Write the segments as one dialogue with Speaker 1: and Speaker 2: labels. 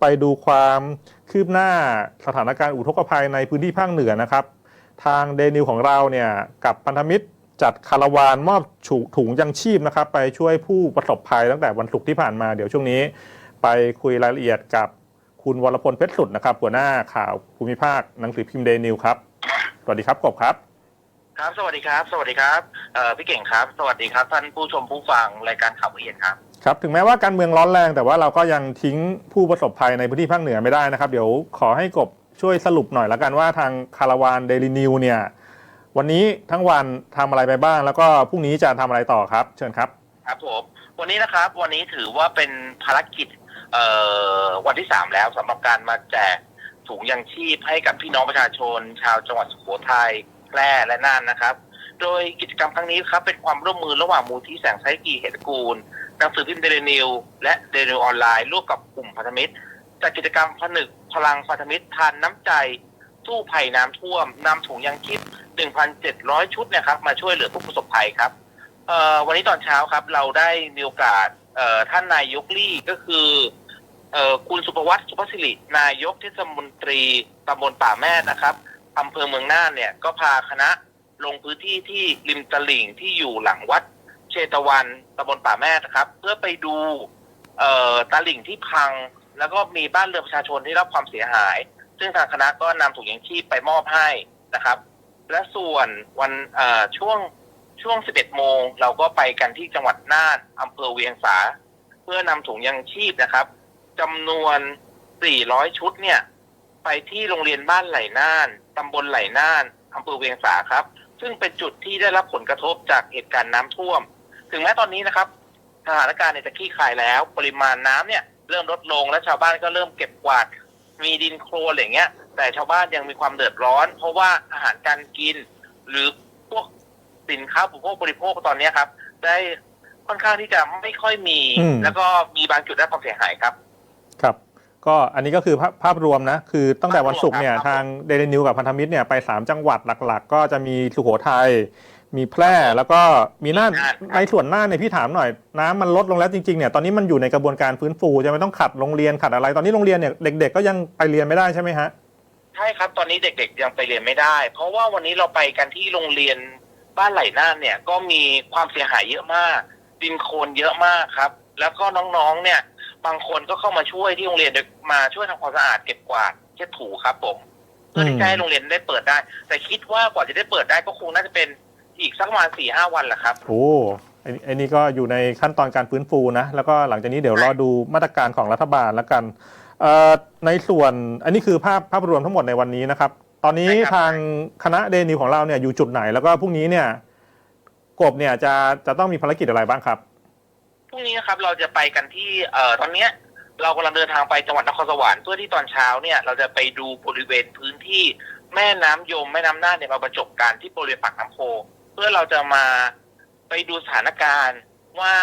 Speaker 1: ไปดูความคืบหน้าสถานการณ์อุทกภัยในพื้นที่ภาคเหนือนะครับ ทางเดนิวของเราเนี่ยกับพันธมิตรจัดคาราวานมอบถุงถุงยังชีพนะครับ ไปช่วยผู้ประสบภัยตั้งแต่วันศุกร์ที่ผ่านมาเดี๋ยวช่วงนี้ ไปคุยรายละเอียดกับคุณวรพลเพชรสุดนะครับ หัวหน้าข่าวภูมิภาคหนังสือพิมพ์เดนิวครับ สวัสดีครับกบครับ
Speaker 2: ครับ สวัสดีครับ สวัสดีครับพี่เก่งครับ สวัสดีครับ ท่านผู้ชมผู้ฟังรายการข่าวละเอียดครับ
Speaker 1: ครับถึงแม้ว่าการเมืองร้อนแรง แต่ว่าเราก็ยังทิ้งผู้ประสบภัยในพื้นที่ภาคเหนือไม่ได้นะครับ เดี๋ยวขอให้กบช่วยสรุปหน่อยละกันว่าทางคาราวานเดลินิวเนี่ยวันนี้ทั้งวันทำอะไรไปบ้าง แล้วก็พรุ่งนี้จะทำอะไรต่อครับ เชิญครับ
Speaker 2: ครับผมวันนี้นะครับวันนี้ถือว่าเป็นภารกิจเวันที่สามแล้วสำหรับการมาแจกถุงยังชีพให้กับพี่น้องประชาชน ชาวจังหวัดสุโขทัยแพร่และน่านนะครับ โดยกิจกรรมครั้งนี้ครับเป็นความร่วมมือระหว่างมูลที่แสงไซกีเหตุกูล หนังสือพิมพ์เดลินิวและเดลินิวออนไลน์ร่วมกับกลุ่มพันธมิตรจัดกิจกรรมผนึกพลังพันธมิตรทานน้ำใจ สู้ภัยน้ำท่วมนำถุงยังชีพ1,700 ชุดนะครับ มาช่วยเหลือผู้ประสบภัยครับวันนี้ตอนเช้าครับ เราได้มีโอกาสท่านนายกลี่ก็คืออคุณสุภวัตสุภศิรินายกเทศมนตรีตำบลป่าแม่นะครับอำเภอเมืองน่านเนี่ยก็พาคณะลงพื้นที่ที่ริมตลิ่งที่อยู่หลังวัด ตวันตำบลป่าแม่นะครับ เพื่อไปดูเอ่อตลิ่งที่พัง แล้วก็มีบ้านเรือนประชาชนที่รับความเสียหาย ซึ่งทางคณะก็นำถุงยังชีพไปมอบให้นะครับ และส่วนวันเอ่อช่วงช่วง 11 โมง เราก็ไปกันที่จังหวัดน่านอำเภอเวียงสา เพื่อนำถุงยังชีพนะครับจำนวน 400 ชุดเนี่ย ไปที่โรงเรียนบ้านไหลน่านตำบลไหลน่านอำเภอเวียงสาครับ ซึ่งเป็นจุดที่ได้รับผลกระทบจากเหตุการณ์น้ำท่วม ถึงแม้ตอนนี้นะครับสถานการณ์เนี่ยจะคลี่คลายแล้ว ปริมาณน้ำเนี่ยเริ่มลดลงและชาวบ้านก็เริ่มเก็บกวาด มีดินโคลนอะไรอย่างเงี้ย แต่ชาวบ้านยังมีความเดือดร้อน เพราะว่าอาหารการกิน หรือพวกสินค้าอุปโภคบริโภคตอนเนี้ยครับ ได้ค่อนข้างที่จะไม่ค่อยมี
Speaker 1: อืม
Speaker 2: แล้วก็มีบางจุดได้รับความเสียหายครับ
Speaker 1: ครับ ก็อันนี้ก็คือภาพภาพรวมนะ คือตั้งแต่วันศุกร์เนี่ย
Speaker 2: ครับ
Speaker 1: ทางเดลินิวกับพันธมิตรเนี่ยไป 3 จังหวัดหลัก ๆ ก็จะมีสุโขทัย มีแพร่แล้วก็มีน่าน
Speaker 2: น่านครับ
Speaker 1: ในส่วนน่านเนี่ยพี่ถามหน่อย น้ำมันลดลงแล้วจริงๆเนี่ยตอนนี้มันอยู่ในกระบวนการฟื้นฟูจะไม่ต้องขัดโรงเรียนขัดอะไร ตอนนี้โรงเรียนเนี่ยเด็ก ๆ ก็ยังไปเรียนไม่ได้ใช่ไหมฮะ
Speaker 2: ใช่ครับตอนนี้เด็ก ๆ ยังไปเรียนไม่ได้ เพราะว่าวันนี้เราไปกันที่โรงเรียนบ้านไหลน่านเนี่ยก็มีความเสียหายเยอะมาก ดินโคลนเยอะมากครับ แล้วก็น้องๆเนี่ย บางคนก็เข้ามาช่วยที่โรงเรียนโดยมาช่วยทำความสะอาดเก็บกวาดเช็ดถูครับผมเพื่อที่จะให้โรงเรียนได้เปิดได้ แต่คิดว่ากว่าจะได้เปิดได้ก็คงน่าจะเป็น อีกสักประมาณสี่ห้าวันแหละครับ
Speaker 1: โอ้ไอ้ไอ้นี่ก็อยู่ในขั้นตอนการฟื้นฟูนะ แล้วก็หลังจากนี้เดี๋ยวรอดูมาตรการของรัฐบาลแล้วกันเอ่อในส่วนอันนี้คือภาพภาพรวมทั้งหมดในวันนี้นะครับ ตอนนี้
Speaker 2: ใช่ครับ
Speaker 1: ทางคณะเดนิวของเราเนี่ยอยู่จุดไหน แล้วก็พรุ่งนี้เนี่ยกบเนี่ยจะจะต้องมีภารกิจอะไรบ้างครับ
Speaker 2: พรุ่งนี้นะครับเราจะไปกันที่เอ่อตอนเนี้ยเรากำลังเดินทางไปจังหวัดนครสวรรค์เพื่อที่ตอนเช้าเนี่ยเราจะไปดูบริเวณพื้นที่แม่น้ำยมแม่น้ำน่านเนี่ยมาบรรจบกันที่บริเวณปากน้ำโพเพื่อเราจะมาไปดูสถานการณ์ว่า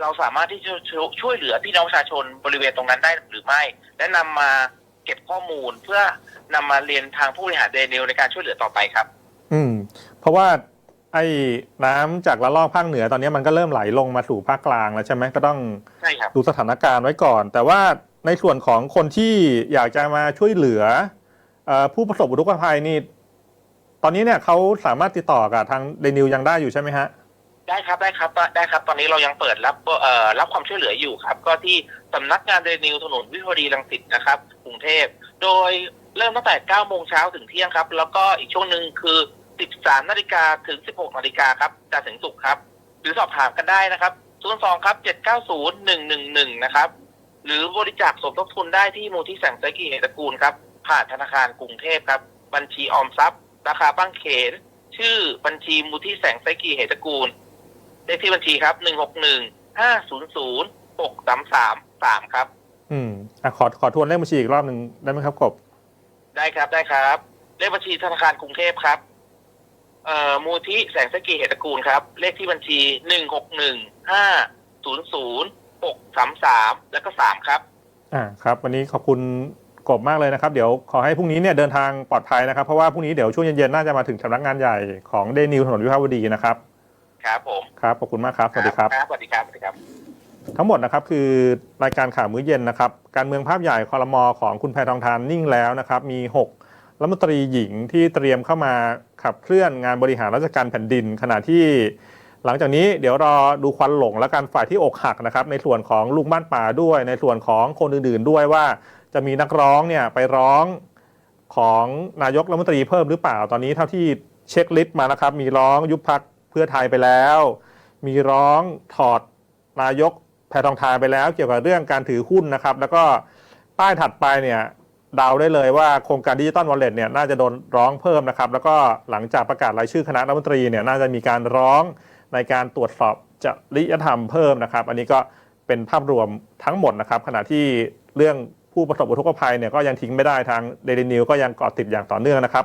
Speaker 2: เราสามารถที่จะช่วยช่วยเหลือพี่น้องประชาชนบริเวณตรงนั้นได้หรือไม่ และนำมาเก็บข้อมูลเพื่อนำมาเรียนทางผู้บริหารเดนิลในการช่วยเหลือต่อไปครับ
Speaker 1: อืม เพราะว่าไอ้น้ำจากละลอกภาคเหนือตอนนี้มันก็เริ่มไหลลงมาสู่ภาคกลางแล้วใช่ไหมก็ต้อง
Speaker 2: ใช่ครับ
Speaker 1: ดูสถานการณ์ไว้ก่อน แต่ว่าในส่วนของคนที่อยากจะมาช่วยเหลือเออผู้ประสบอุทกภัยนี่ ตอนนี้เนี่ยเขาสามารถติดต่อกับทางเดนิวยังได้อยู่ใช่ไหมฮะ
Speaker 2: ได้ครับได้ครับได้ครับ ตอนนี้เรายังเปิดรับเอ่อรับความช่วยเหลืออยู่ครับ ก็ที่สำนักงานเรนิวถนนวิภาวดีรังสิตนะครับกรุงเทพ โดยเริ่มตั้งแต่ 9 โมงเช้าถึงเที่ยงครับ แล้วก็อีกช่วงหนึ่งคือ 13 นาฬิกาถึง 16 นาฬิกาครับจะถึงสุขครับ หรือสอบถามกันได้นะครับ02ครับ 790 111 นะครับ หรือบริจาคสมทบทุนได้ที่มูลที่แสงไซกีเหตุตระกูลครับ ผ่านธนาคารกรุงเทพครับ บัญชีออมทรัพย์ ราคาบ้างเขน ชื่อบัญชีมูลที่แสงไซกีเหตุตระกูลเลขที่บัญชีครับหนึ่งหกหนึ่งห้าศูนย์ศูนย์หกสามสามสามครับ
Speaker 1: อืมอะขอขอทวนเลขบัญชีอีกรอบหนึ่งได้ไหมครับกบ
Speaker 2: ได้ครับได้ครับ เลขบัญชีธนาคารกรุงเทพครับ เอ่อมูลที่แสงสกีเหตุตระกูลครับ เลขที่บัญชีหนึ่งหกหนึ่งห้าศูนย์ศูนย์หกสามสามแล้วก็สามครับ
Speaker 1: อ่าครับ วันนี้ขอบคุณ กบมากเลยนะครับ เดี๋ยวขอให้พรุ่งนี้เนี่ยเดินทางปลอดภัยนะครับ เพราะว่าพรุ่งนี้เดี๋ยวช่วงเย็นๆน่าจะมาถึงสำนักงานใหญ่ของเดนิวถนนวิภาวดีนะครับ
Speaker 2: ครับผม
Speaker 1: ครับขอบคุณมากครับสวัสดีครับ
Speaker 2: ครับ สวัสดีครับสวัสดีครับ
Speaker 1: ทั้งหมดนะครับคือรายการข่าวมื้อเย็นนะครับ การเมืองภาพใหญ่คอรมอของคุณแพทองทานนิ่งแล้วนะครับ มี 6 รัฐมนตรีหญิงที่เตรียมเข้ามาขับเคลื่อนงานบริหารราชการแผ่นดิน ขณะที่ หลังจากนี้เดี๋ยวรอดูควันหลงและการฝ่ายที่อกหักนะครับในส่วนของลุงบ้านป่าด้วย ในส่วนของคนอื่นๆด้วยว่าจะมีนักร้องเนี่ยไปร้องของนายกรัฐมนตรีเพิ่มหรือเปล่าตอนนี้เท่าที่เช็คลิสต์มานะครับ มีร้องยุบพักเพื่อไทยไปแล้ว มีร้องถอดนายกแพทองทานไปแล้ว เกี่ยวกับเรื่องการถือหุ้นนะครับ แล้วก็ป้ายถัดไปเนี่ยเดาได้เลยว่าโครงการดิจิตอลวอลเล็ตเนี่ยน่าจะโดนร้องเพิ่มนะครับ แล้วก็หลังจากประกาศรายชื่อคณะรัฐมนตรีเนี่ยน่าจะมีการร้อง ในการตรวจสอบจริยธรรมเพิ่มนะครับ อันนี้ก็เป็นภาพรวมทั้งหมดนะครับ ขณะที่เรื่องผู้ประสบอุทกภัยเนี่ยก็ยังทิ้งไม่ได้ทางเดลินิวก็ยังเกาะติดอย่างต่อเนื่องนะครับ